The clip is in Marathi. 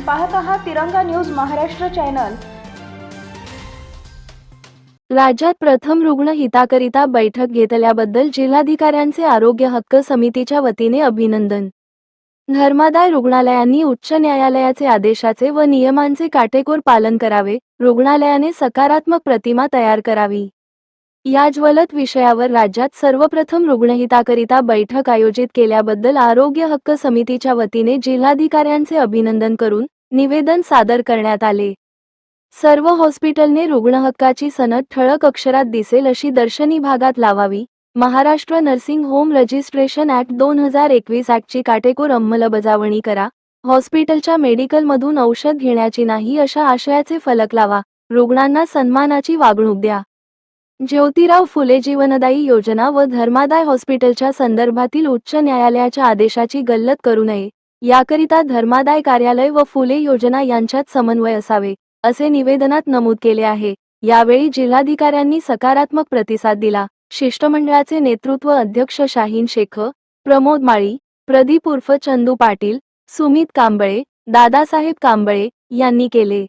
पाहत आहात तिरंगा न्यूज महाराष्ट्र चॅनल. राज्यात प्रथम रुग्ण हिताकरिता बैठक घेतल्याबद्दल जिल्हाधिकाऱ्यांचे आरोग्य हक्क समितीच्या वतीने अभिनंदन. धर्मादाय रुग्णालयांनी उच्च न्यायालयाचे आदेशाचे व नियमांचे काटेकोर पालन करावे रुग्णालयाने सकारात्मक प्रतिमा तयार करावी. या ज्वलत विषयावर राज्यात सर्वप्रथम रुग्णहिताकरिता बैठक आयोजित केल्याबद्दल आरोग्य हक्क समितीच्या वतीने जिल्हाधिकाऱ्यांचे अभिनंदन करून निवेदन सादर करण्यात आले. सर्व हॉस्पिटलने रुग्णहक्काची सनद ठळक अक्षरात दिसेल अशी दर्शनी भागात लावावी. Maharashtra nursing home registration act दोन हजार एकवीस ऍक्टची काटेकोर अंमलबजावणी करा. हॉस्पिटलच्या मेडिकलमधून औषध घेण्याची नाही अशा आशयाचे फलक लावा. रुग्णांना सन्मानाची वागणूक द्या. ज्योतिराव फुले जीवनदायी योजना व धर्मादाय हॉस्पिटलच्या संदर्भातील उच्च न्यायालयाच्या आदेशाची गल्लत करू नये. याकरिता धर्मादाय कार्यालय व फुले योजना यांच्यात समन्वय असावे असे निवेदनात नमूद केले आहे. यावेळी जिल्हाधिकाऱ्यांनी सकारात्मक प्रतिसाद दिला. शिष्टमंडळाचे नेतृत्व अध्यक्ष शाहीन शेख प्रमोद माळी प्रदीप उर्फ चंदू पाटील सुमित कांबळे दादासाहेब कांबळे यांनी केले.